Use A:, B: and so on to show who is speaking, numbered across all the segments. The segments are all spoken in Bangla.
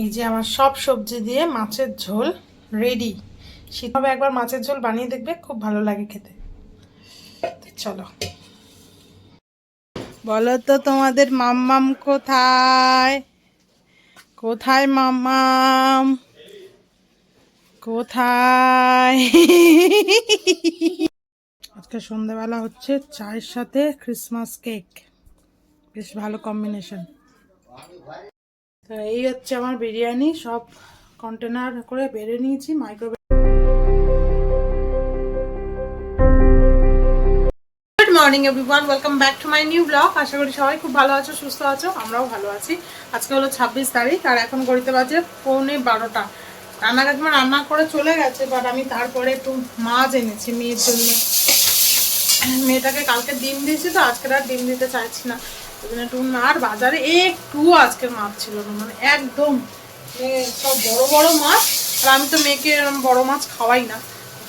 A: এই যে আমার সব সবজি দিয়ে মাছের ঝোল রেডি শীতভাবে একবার মাছের ঝোল বানিয়ে দেখবে, খুব ভালো লাগে খেতে। চলো। বলো তো তোমাদের মাম্মাম কোথায়? কোথায় মাম্মাম? কোথায়? আজকে সন্ধ্যেবেলা হচ্ছে চায়ের সাথে ক্রিসমাস কেক বেশ ভালো কম্বিনেশন তো এই হচ্ছে আমার বিরিয়ানি, সব কন্টেনার করে বেড়ে নিয়েছি good morning everyone welcome back to my new blog আশা করি সবাই খুব ভালো আছো, সুস্থ আছো, আমরাও ভালো আছি। আজকে হলো ছাব্বিশ তারিখ, আর এখন ঘড়িতে বাজে পৌনে বারোটা। রান্না কাকিমা রান্না করে চলে গেছে বাট আমি তারপরে একটু মাছ এনেছি মেয়ের জন্য। মেয়েটাকে কালকে ডিম দিয়েছি তো আজকে আর ডিম দিতে চাইছি না। জন্য একটু আর বাজারে একটু আজকের মাছ ছিল না মানে একদম মানে সব বড় বড় মাছ, আর আমি তো মেয়েকে বড় মাছ খাওয়াই না।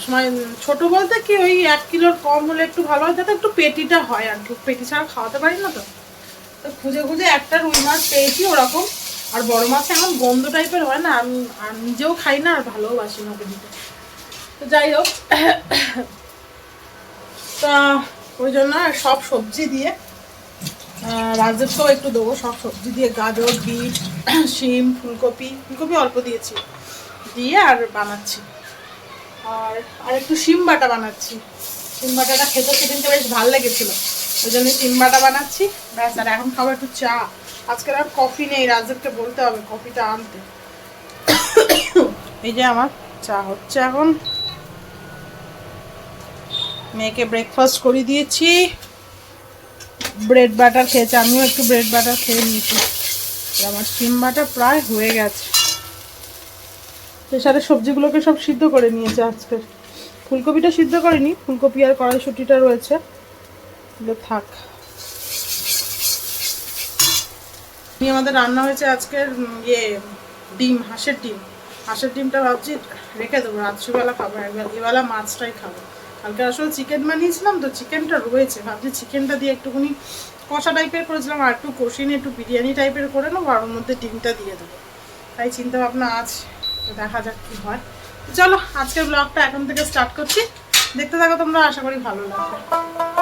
A: সময়, ছোট বলতে কি ওই এক কিলোর কম হলে একটু ভালো হয়, যাতে একটু পেটিটা হয় আর কি, পেটি ছাড়া খাওয়াতে পারি না তো। তো খুঁজে খুঁজে একটা রুই মাছ পেয়েছি ওরকম, আর বড় মাছ এমন গন্ধ টাইপের হয় না, আমি আর নিজেও খাই না আর ভালোবাসি না দিতে। তো যাই হোক, তা ওই জন্য সব সবজি দিয়ে রাজদেবকেও একটু দেবো, সব সবজি দিয়ে গাজর, বিট, শিম, ফুলকপি ফুলকপি অল্প দিয়েছি। দিয়ে আর বানাচ্ছি। আর আর একটু শিম বাটা বানাচ্ছি। শিম বাটাটা খেতে সেদিনকে বেশ ভালো লেগেছিলো। ওই জন্য শিম বাটা বানাচ্ছি। ব্যাস, আর এখন খাব একটু চা। আজকের আর কফি নেই রাজদেবকে বলতে হবে কফিটা আনতে। এই যে আমার চা হচ্ছে এখন। মেয়েকে ব্রেকফাস্ট করে দিয়েছি। ব্রেড বাটার খেয়েছে, আমিও একটু ব্রেড বাটার খেয়ে নিয়েছি। আমার শিম বাটা প্রায় হয়ে গেছে। প্রেশারে সবজিগুলোকে সব সিদ্ধ করে নিয়েছে আজকে। ফুলকপিটা সিদ্ধ করিনি, ফুলকপি আর কড়াইশুটিটা রয়েছে। থাক। আমাদের রান্না হয়েছে আজকের ইয়ে ডিম, হাঁসের ডিম। হাঁসের ডিমটা ভাবছি রেখে দেবো, রাত্রিবেলা খাব, একবার এবেলা মাছটাই খাব। কালকে আসলে চিকেন বানিয়েছিলাম তো চিকেনটা রয়েছে। ভাবছি চিকেনটা দিয়ে একটুখানি কষা টাইপের করেছিলাম আর একটু কষিয়ে একটু বিরিয়ানি টাইপের করে নেব আর ওর মধ্যে ডিমটা দিয়ে দেবো। তাই চিন্তা ভাবনা আজ দেখা যাক কী হয়। চলো, আজকের ব্লগটা এখন থেকে স্টার্ট করছি। দেখতে থাকো তোমরা, আশা করি ভালো লাগবে।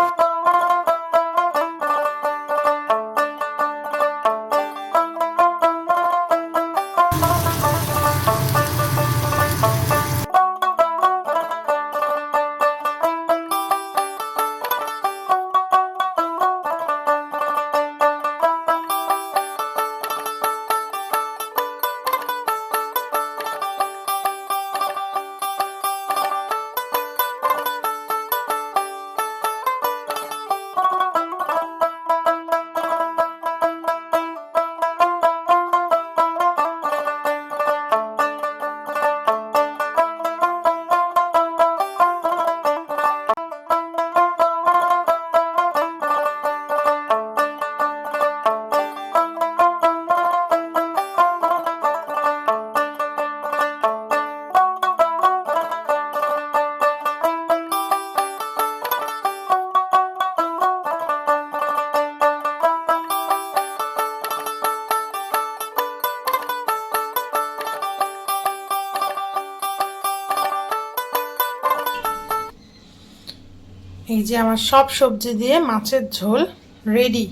A: এই যে আমার সব সবজি দিয়ে মাছের ঝোল রেডি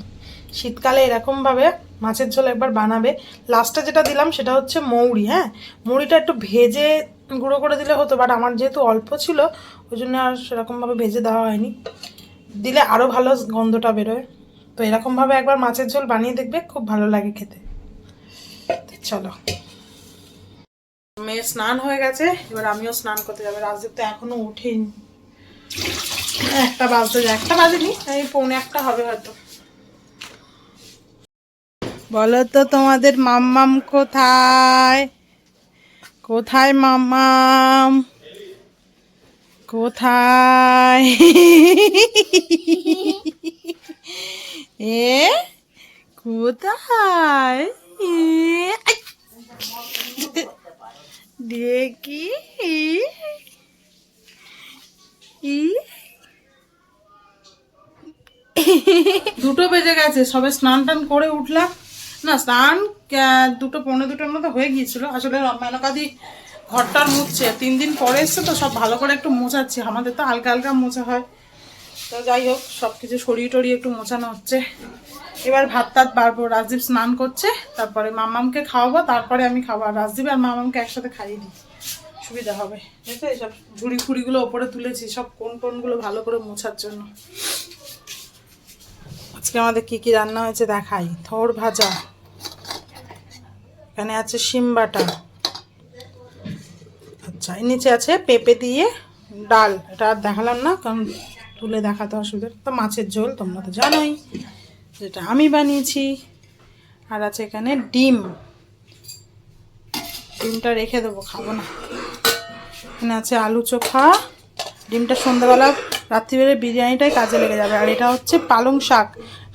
A: শীতকালে এরকমভাবে মাছের ঝোল একবার বানাবে। লাস্টে যেটা দিলাম সেটা হচ্ছে মৌরি হ্যাঁ? মৌরিটা একটু ভেজে গুঁড়ো করে দিলে হতো বাট আমার যেহেতু অল্প ছিল, ওই জন্য আর সেরকমভাবে ভেজে দেওয়া হয়নি। দিলে আরও ভালো গন্ধটা বেরোয়। তো এরকমভাবে একবার মাছের ঝোল বানিয়ে দেখবে, খুব ভালো লাগে খেতে। চলো। মেয়ে স্নান হয়ে গেছে, এবার আমিও স্নান করতে যাবে। রাজদীপ তো এখনও উঠেনি। একটা বাজতে যায়। একটা বাজেনি, এই পৌনে একটা হবে হয়তো। বলো তো তোমাদের মাম্মাম কোথায়? কোথায় মাম্মাম? কোথায়? এ? কোথায়? দেখি। ই? দুটো বেজে গেছে, সবে স্নান টান করে উঠলাম। না, স্নান দুটো, পৌনে দুটোর মতো হয়ে গিয়েছিল। আসলে মেনকাদি ঘরটার মুছছে তিন দিন পরে এসছে তো সব ভালো করে একটু মোছাচ্ছি। আমাদের তো হালকা হালকা মোছা হয়। তো যাই হোক, সব কিছু সরিয়ে টরিয়ে একটু মোছানো হচ্ছে। এবার ভাত টাত বাড়বো। রাজদীপ স্নান করছে, তারপরে মামামকে খাওয়াবো, তারপরে আমি খাব। আর রাজদীপ আর মামামকে একসাথে খাইয়ে দিই। সুবিধা হবে। দেখো এইসব ঝুড়ি ফুড়িগুলো ওপরে তুলেছি, সব কোন কোনগুলো ভালো করে মোছার জন্য। আজকে আমাদের কি কি রান্না হয়েছে দেখাই। থোর ভাজা। এখানে আছে শিম বাটা। আচ্ছা এর নিচে আছে পেঁপে দিয়ে ডাল। এটা আর দেখালাম না, কারণ তুলে দেখাতে অসুবিধা তো মাছের ঝোল, তোমরা তো জানোই যেটা আমি বানিয়েছি। আর আছে এখানে ডিম। ডিমটা রেখে দেবো, খাব না। এখানে আছে আলু চোখা। ডিমটা সন্ধ্যাবেলা রাত্রিবেলা বিরিয়ানিটাই কাজে লেগে যাবে। আর এটা হচ্ছে পালং শাক।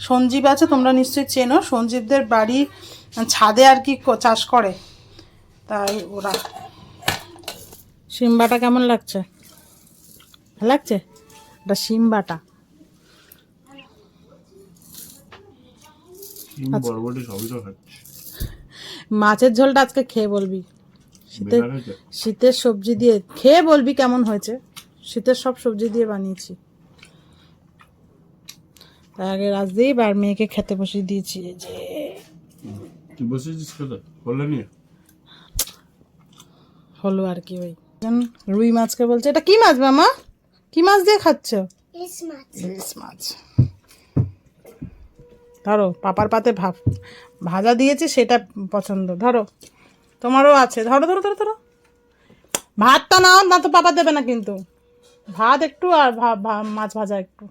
A: সঞ্জীব আছে তোমরা নিশ্চয়ই চেনো। সঞ্জীবদের বাড়ি ছাদে আর কি চাষ করে। তাই ওরা। সিম্বাটা কেমন লাগছে? ভালো লাগছে? এটা সিম্বাটা।
B: খাচ্ছি।
A: মাছের ঝোলটা আজকে খেয়ে বলবি। শীতের শীতের সবজি দিয়ে খেয়ে বলবি কেমন হয়েছে। শীতের সব সবজি দিয়ে বানিয়েছি। তার আগে রাজদীপ আর মেয়েকে খেতে বসিয়ে দিয়েছি যে।
B: তুই বসেছিস খেতে? বললে নিয়ে।
A: হলো আর কি ওই। রুই মাছকে বলছে এটা কি মাছ মামা? কি মাছ দিয়ে খাচ্ছ? ইলিশ মাছ। ধরো পাপার পাতে ভাব ভাজা দিয়েছি সেটা পছন্দ। ধরো তোমারও আছে। ধরো ধরো ধরো ধরো। ভাতটা নাও না তো পাপা দেবে না কিন্তু। ভাত একটু আর মাছ ভাজা একটু।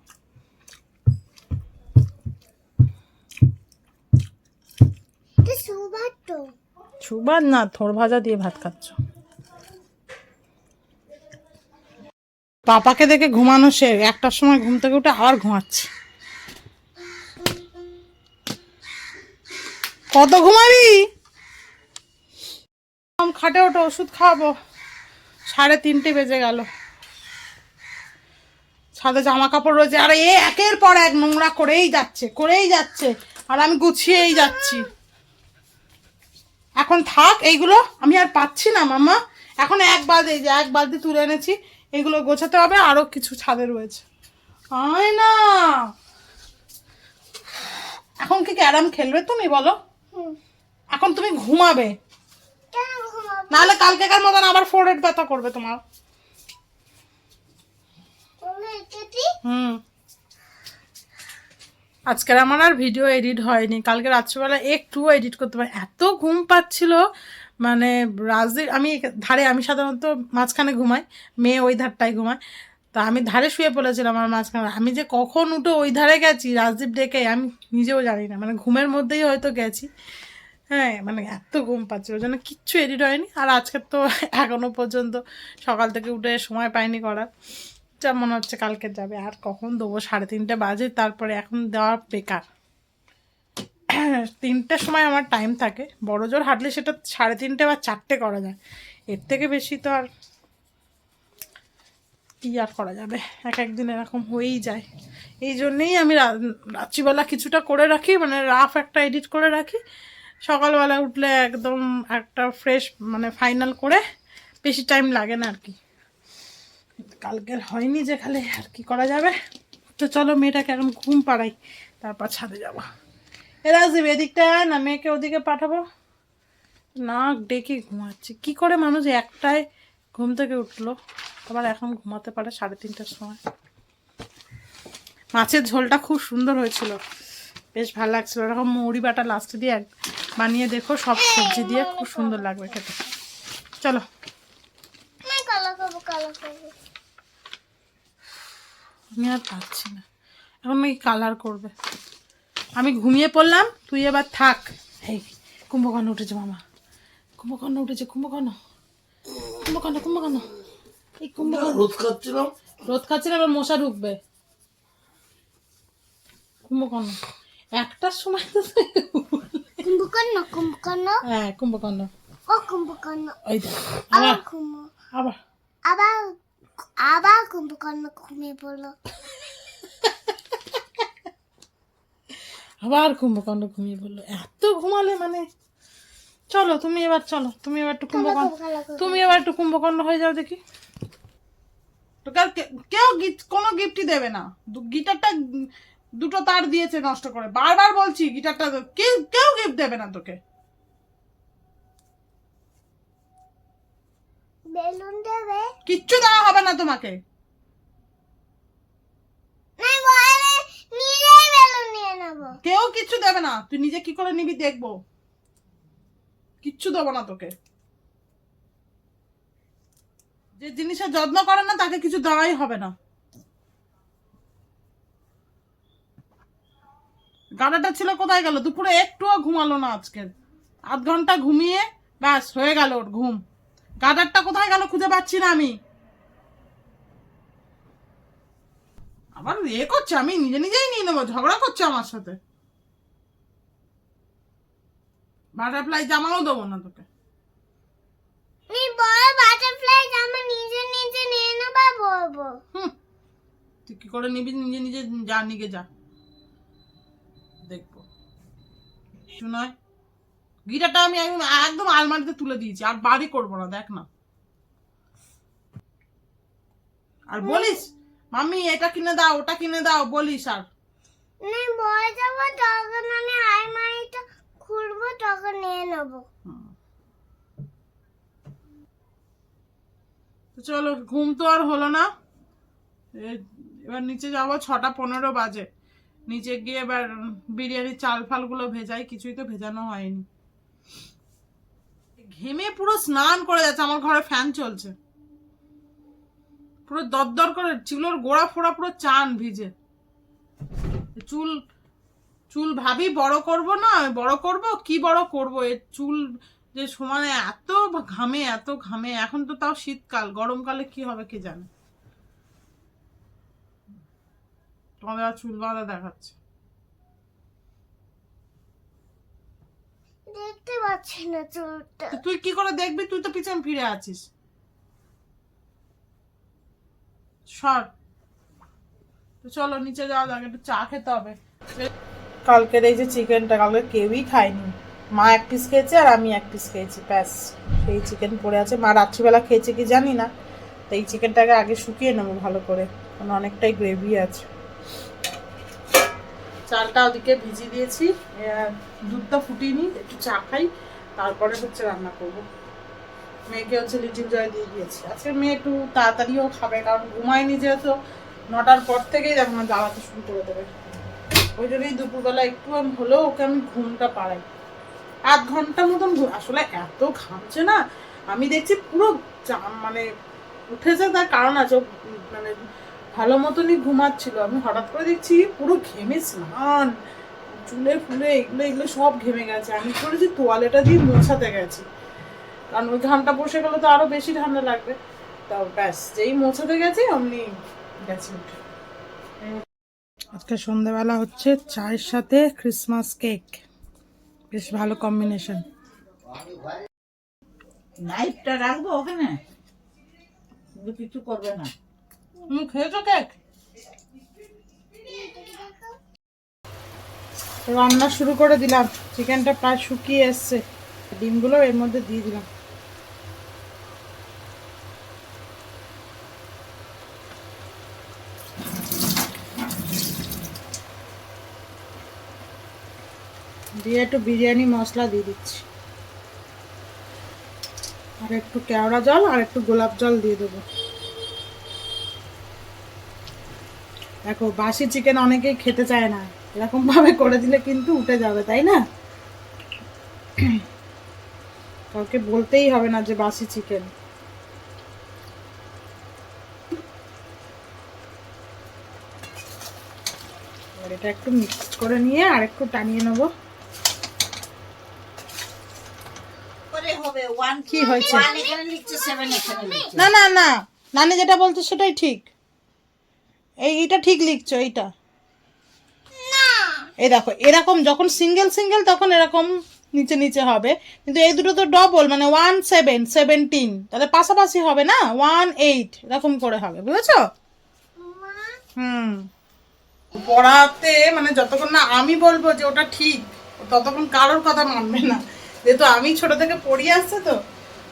A: সুবাদ না থোর ভাজা দিয়ে ভাত খাচ্ছ। পাপাকে দেখে ঘুমানো সে একটার সময় ঘুম থেকে উঠে আবার ঘুমাচ্ছে। কত ঘুমাবি? খাটে ওঠো ওষুধ খাওয়াবো। সাড়ে তিনটে বেজে গেল। ছাদে জামা কাপড় রয়েছে। আর এ একের পর এক নোংরা করেই যাচ্ছে করেই যাচ্ছে। আর আমি গুছিয়েই যাচ্ছি। এখন থাক এইগুলো আমি আর পাচ্ছি না মামা এখন এক বালতি এই যে এক বালতি তুলে এনেছি এগুলো গোছাতে হবে আরও কিছু ছাদে রয়েছে। আয় না! এখন কি ক্যারাম খেলবে তুমি বলো? এখন তুমি ঘুমাবে। নাহলে কালকেকার মতন আবার ফোরেড ব্যথা করবে তোমার। হুম। আজকের আমার আর ভিডিও এডিট হয়নি। কালকে রাত্রিবেলা একটুও এডিট করতে পারি এত ঘুম পাচ্ছিল। মানে রাজদীপ আমি ধারে আমি সাধারণত মাঝখানে ঘুমাই, মেয়ে ওই ধারটায় ঘুমায়। তা আমি ধারে শুয়ে পড়েছিলাম আমার মাঝখানে। আমি যে কখন উঠে ওই ধারে গেছি, রাজদীপ ডেকে, আমি নিজেও জানি না। মানে ঘুমের মধ্যেই হয়তো গেছি। হ্যাঁ মানে এত ঘুম পাচ্ছিল। ওই জন্য কিচ্ছু এডিট হয়নি। আর আজকের তো এখনও পর্যন্ত সকাল থেকে উঠে সময় পাইনি করার। যা মনে হচ্ছে কালকে যাবে। আর কখন দেবো? সাড়ে তিনটে বাজে, তারপরে এখন দেওয়া বেকার। তিনটের সময় আমার টাইম থাকে। বড় জোর হাঁটলে সেটা সাড়ে তিনটে বা চারটে করা যায়। এর থেকে বেশি তো আর কি আর করা যাবে? এক একদিন এরকম হয়েই যায়। এই জন্যেই আমি রাত্রিবেলা কিছুটা করে রাখি মানে রাফ একটা এডিট করে রাখি। সকালবেলা উঠলে একদম একটা ফ্রেশ মানে ফাইনাল করে বেশি টাইম লাগে না আর কি। কালকের হয়নি যে খালি আর কি করা যাবে? তো চলো মেয়েটাকে এখন ঘুম পাড়াই, তারপর ছাদে যাব। এরা আসবে এদিকটা না, মেয়েকে ওদিকে পাঠাবো। না ডেকে ঘুমাচ্ছে। কি করে মানুষ একটায় ঘুম থেকে উঠল? আবার এখন ঘুমাতে পারে সাড়ে তিনটার সময়। মাছের ঝোলটা খুব সুন্দর হয়েছিল। বেশ ভালো লাগছিল। এরকম মৌরি বাটা লাস্টে দিয়ে বানিয়ে দেখো, সব সবজি দিয়ে খুব সুন্দর লাগবে খেতে। চলো। আমি আর পারছি না। এখন নাকি কালার করবে। আমি ঘুমিয়ে পড়লাম তুই এবার থাক। এই কুম্ভকর্ণ উঠেছে মামা। কুম্ভকর্ণ উঠেছে কুম্ভকর্ণ। কুম্ভকর্ণ কুম্ভকর্ণ। এই কুম্ভকর্ণ
B: রোদ খাচ্ছিলাম।
A: রোদ খাচ্ছে না এবার মশা ঢুকবে। কুম্ভকর্ণ। একটার সময় তো
C: কুম্ভকর্ণ কুম্ভকর্ণ।
A: হ্যাঁ কুম্ভকর্ণ।
C: ও কুম্ভকর্ণ।
A: ওই দেখ
C: আবার
A: আবার। আবার
C: আবার কুম্ভকর্ণ ঘুমিয়ে পড়ল।
A: আবার কুম্ভকর্ণ ঘুমিয়ে পড়ল। এত ঘুমালে মানে? চলো তুমি এবার চলো তুমি এবার একটু কুম্ভকর্ণ তুমি এবার একটু কুম্ভকর্ণ হয়ে যাও দেখি। তোকে আর কে- কেউ গিফট কোনো গিফটই দেবে না। গিটারটা দুটো তার দিয়েছে নষ্ট করে। বারবার বলছি গিটারটা কেউ কেউ গিফট দেবে না তোকে।
C: বেলুন দেবে
A: কিচ্ছু দেওয়া হবে না তোমাকে। কেউ কিচ্ছু দেবে না। তুই নিজে কি করে নিবি দেখব। কিচ্ছু দেবো না তোকে। যে জিনিসের যত্ন করে না তাকে কিছু দেওয়াই হবে না। গাড়াটা ছিল কোথায় গেল? দুপুরে একটুও ঘুমালো না আজকে। আধ ঘণ্টা ঘুমিয়ে ব্যাস হয়ে গেল ওর ঘুম। গাডারটা কোথায় গেল খুঁজে পাচ্ছি না আমি। আবার এ করছে আমি নিজে নিজেই নিয়ে নেব ঝগড়া করছে আমার সাথে। বাটারফ্লাই জামাও দেবো না তোকে।
C: আমি বড় বাটারফ্লাই জামা নিজে নিজে নিয়ে নেব বলব।
A: হুম। তুই কি করে নিবি নিজে নিজে যা নিগে যা। দেখব। শোনায় গিটারটা আমি আমি একদম আলমারিতে তুলে দিয়েছি আর বাড়ি করব না দেখ না। আর বলিস মামি এটা কিনে দাও ওটা কিনে দাও বলিস আর।
C: না বড় যাব তখন আমি আলমারিটা খুলবো তখন নিয়ে নেব।
A: তো চলো ঘুম তো আর হলো না। এবার নিচে যাব ছটা পনেরো বাজে। নিচে গিয়ে এবার বিরিয়ানির চাল ফালগুলো ভেজাই কিছুই তো ভেজানো হয়নি। ঘেমে পুরো স্নান করে যাচ্ছে, আমার ঘরে ফ্যান চলছে। পুরো দরদর করে চুলোর গোড়া ফোড়া পুরো চান ভিজে। চুল চুল ভাবি বড় করব না বড় করব? কি বড় করব? এ চুল যে সমানে এত ঘামে এত ঘামে, এখন তো তাও শীতকাল, গরমকালে কি হবে কে জানে? তোমাদের চুল বাঁধা দেখাচ্ছে।
C: দেখতে পাচ্ছি না চুলটা।
A: তুই কি করে দেখবি? তুই তো পিছন ফিরে আছিস। সর। তো চলো, নিচে যাওয়া যাক, একটু চা খেতে হবে। কালকের এই যে চিকেনটা, কালকে কেউই খায়নি। মা এক পিস খেয়েছে আর আমি এক পিস খেয়েছি, ব্যাস। সেই চিকেন পড়ে আছে। মা রাত্রিবেলা খেয়েছে কি জানি না। তো এই চিকেনটাকে আগে শুকিয়ে নেব ভালো করে। কারণ অনেকটাই গ্রেভি আছে। চালটা ওদিকে ভিজিয়ে দিয়েছি। দুধটা ফুটিয়ে নিই, একটু চা খাই, তারপরে হচ্ছে রান্না করব। মেয়েকে হচ্ছে লিটিল জয় দিয়ে দিয়েছি। আজকে মেয়ে একটু তাড়াতাড়িও খাবে, কারণ ঘুমায়নি যেহেতু, নটার পর থেকেই দেখো না জ্বালাতে শুরু করে দেবে। ওই জন্যই দুপুরবেলা একটু আমি হলেও ওকে আমি ঘুমটা পাড়াই। আধ ঘণ্টা মতন আসলে এত ঘামছে না, আমি দেখছি পুরো মানে উঠেছে তার কারণ আছে মানে ভালো মতনই ঘুমাচ্ছিল। আমি হঠাৎ করে দেখছি পুরো ঘেমে স্নান চুলে ফুলে এগুলো এগুলো সব ঘেমে গেছে। আমি করেছি তোয়ালেটা দিয়ে মোছাতে গেছি। কারণ ওই ঘামটা বসে গেলে তো আরও বেশি ঠান্ডা লাগবে। তা ব্যাস যেই মোছাতে গেছি অমনি গেছে উঠে। আজকে সন্ধ্যাবেলা হচ্ছে চায়ের সাথে ক্রিসমাস কেক বেশ ভালো কম্বিনেশন
D: নাইফটা রাখব ওখানে? কিছু করবে না।
A: তুমি খেয়েছো কেক? রান্না শুরু করে দিলাম। চিকেনটা প্রায় শুকিয়ে এসছে। ডিমগুলো এর মধ্যে দিয়ে দিলাম। দিয়ে একটু বিরিয়ানি মশলা দিয়ে দিচ্ছি। আর একটু কেওড়া জল আর একটু গোলাপ জল দিয়ে দেবো। দেখো বাসি চিকেন অনেকেই খেতে চায় না। এরকম ভাবে করে দিলে কিন্তু উঠে যাবে তাই না? কাউকে বলতেই হবে না যে বাসি চিকেন এটা একটু মিক্স করে নিয়ে আর একটু টানিয়ে নেব। কি হয়েছে? না না না নানি যেটা বলছে সেটাই ঠিক। এইটা ঠিক লিখছো এইটা। এই দেখো এরকম যখন সিঙ্গেল সিঙ্গেল তখন এরকম নিচে নিচে হবে। কিন্তু এই দুটো তো ডবল মানে ওয়ান সেভেন সেভেন্টিন তাহলে পাশাপাশি হবে না? ওয়ান এইট এরকম করে হবে বুঝেছ?
C: মা
A: হুম। পড়াতে মানে যতক্ষণ না আমি বলব যে ওটা ঠিক ততক্ষণ কারোর কথা মানবে না। যেহেতু আমি ছোট থেকে পড়িয়ে আসছে তো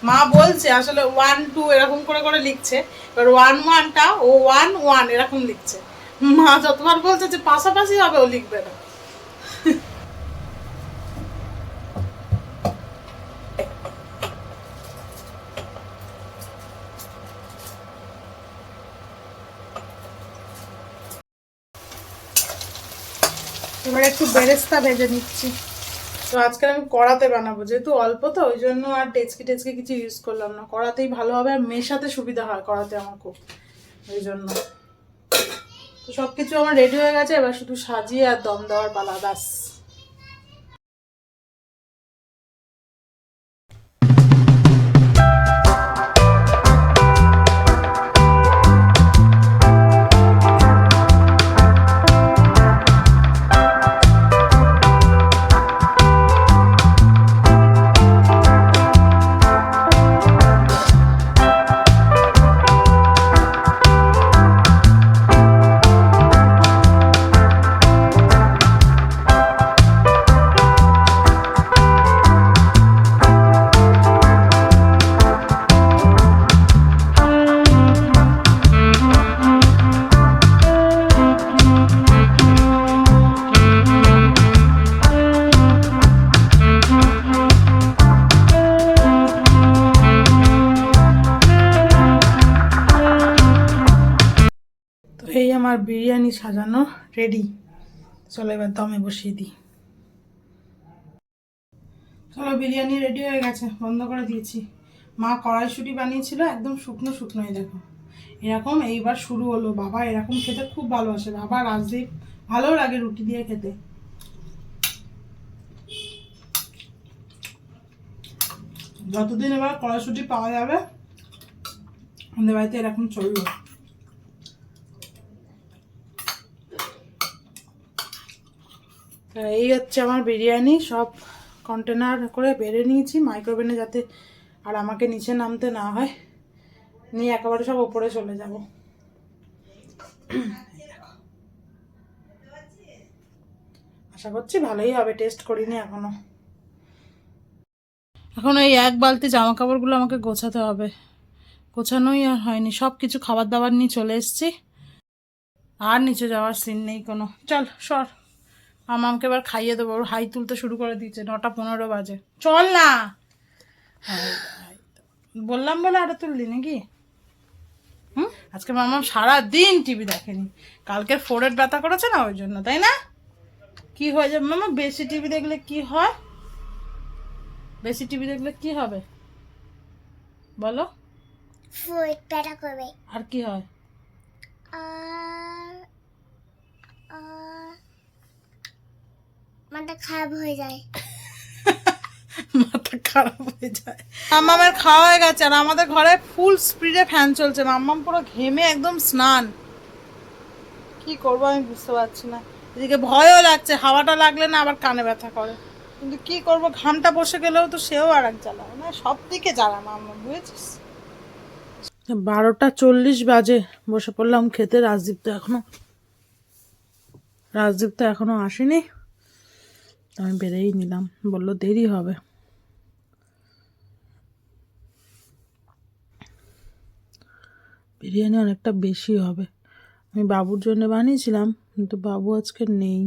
A: মা বলছে, আসলে ওয়ান টু এরকম করে করে লিখছে। এবার ওয়ান ওয়ানটা ও ওয়ান ওয়ান এরকম লিখছে। মা যতবার বলছে যে পাশাপাশি হবে, ও লিখবে না। এবার একটু বেরেস্তা ভেজে নিচ্ছি। তো আজকাল আমি কড়াতে বানাবো, যেহেতু অল্প তো, ওই জন্য আর ডেচকি টেচকি কিছু ইউজ করলাম না। কড়াতেই ভালো হবে আর মেশাতে সুবিধা হয় কড়াতে আমার খুব, ওই জন্য। তো সব কিছু আমার রেডি হয়ে গেছে, এবার শুধু সাজিয়ে আর দম দেওয়ার পালা, ব্যাস। সাজানো রেডি চলো এবার দমে বসিয়ে দিই। চলো, বিরিয়ানি রেডি হয়ে গেছে, বন্ধ করে দিয়েছি। মা কড়াইশুটি বানিয়েছিল, একদম শুকনো শুকনোই দেখো। এরকম এইবার শুরু হলো। বাবা এরকম খেতে খুব ভালোবাসে। বাবা রাজদীপ ভালো লাগে রুটি দিয়ে খেতে। যতদিন এবার কড়াইশুটি পাওয়া যাবে, আমাদের বাড়িতে এরকম চলবে এই হচ্ছে আমার বিরিয়ানি। সব কন্টেনার করে বেড়ে নিয়েছি। মাইক্রোওভেনে যাতে আর আমাকে নিচে নামতে না হয়। নিয়ে একেবারে সব ওপরে চলে যাব। আশা করছি ভালোই হবে। টেস্ট করিনি এখনও। এখন এই এক বালতি জামা কাপড়গুলো আমাকে গোছাতে হবে। গোছানোই আর হয়নি। সব কিছু খাবার দাবার নিয়ে চলে এসেছি। আর নিচে যাওয়ার সিন নেই কোনো। চল, সর। আমাকে এবার খাইয়ে দেবো। ওর হাই তুলতে শুরু করে দিয়েছে নটা পনেরো বাজে। চল না। বললাম বলে আরও তুললি নাকি? হুম? আজকে মামা সারা দিন টিভি দেখেনি। কালকের ফোরের ব্যথা করেছে না ওই জন্য তাই না? কি হয়ে যাবে? মামা বেশি টিভি দেখলে কি হয়? বেশি টিভি দেখলে কি হবে? বলো।
C: করবে।
A: আর কি হয়?
C: আর মাথা খারাপ হয়ে যায়।
A: মাথা খারাপ হয়ে যায়। মাম্মামের খাওয়া হয়ে গেছে আর আমাদের ঘরে ফুল স্পিডে ফ্যান চলছে। মাম্মাম পুরো ঘেমে একদম স্নান। কি করব আমি বুঝতে পারছি না। এদিকে ভয়ও লাগছে, হাওয়াটা লাগলে না আবার কানে ব্যথা করে। কিন্তু কি করব, ঘামটা বসে গেলেও তো সেও আর এক জ্বালা মানে সব দিকে জ্বালা মাম্মা বুঝেছিস? বারোটা চল্লিশ বাজে, বসে পড়লাম খেতে। রাজদীপ তো এখনও রাজদীপ তো এখনও আসেনি। তো আমি বেড়েই নিলাম, বলল, দেরি হবে। বিরিয়ানি অনেকটা বেশি হবে। আমি বাবুর জন্য বানিয়েছিলাম, কিন্তু বাবু আজকে নেই।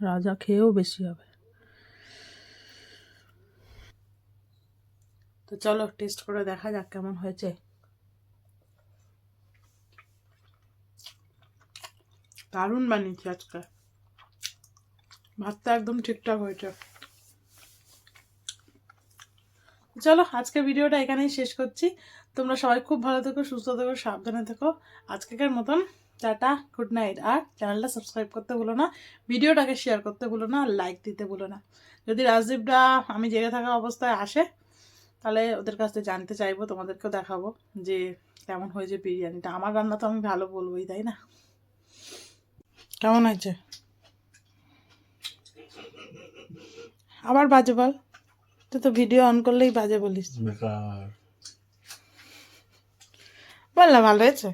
A: রাজা খেয়েও বেশি হবে। তো চলো, টেস্ট করে দেখা যাক কেমন হয়েছে। দারুণ বানিয়েছি আজকে। ভাতটা একদম ঠিকঠাক হয়েছে। চলো আজকে ভিডিওটা এখানেই শেষ করছি। তোমরা সবাই খুব ভালো থেকো, সুস্থ থেকো, সাবধানে থেকো। আজকেকার মতন টাটা গুড নাইট আর চ্যানেলটা সাবস্ক্রাইব করতে ভুলো না, ভিডিওটাকে শেয়ার করতে ভুলো না আর লাইক দিতে ভুলো না। যদি রাজদীপটা আমি জেগে থাকা অবস্থায় আসে, তাহলে ওদের কাছ থেকে জানতে চাইব, তোমাদেরকেও দেখাবো যে কেমন হয়েছে বিরিয়ানিটা। আমার রান্না তো আমি ভালো বলবোই, তাই না? কেমন হয়েছে? আবার বাজে বল। তুই তো ভিডিও অন করলেই বাজে বলিস।
B: বেকার।
A: বল না ভালো হয়েছে?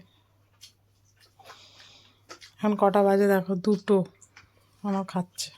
A: এখন কটা বাজে দেখো দুটো। আমার খাচ্ছে।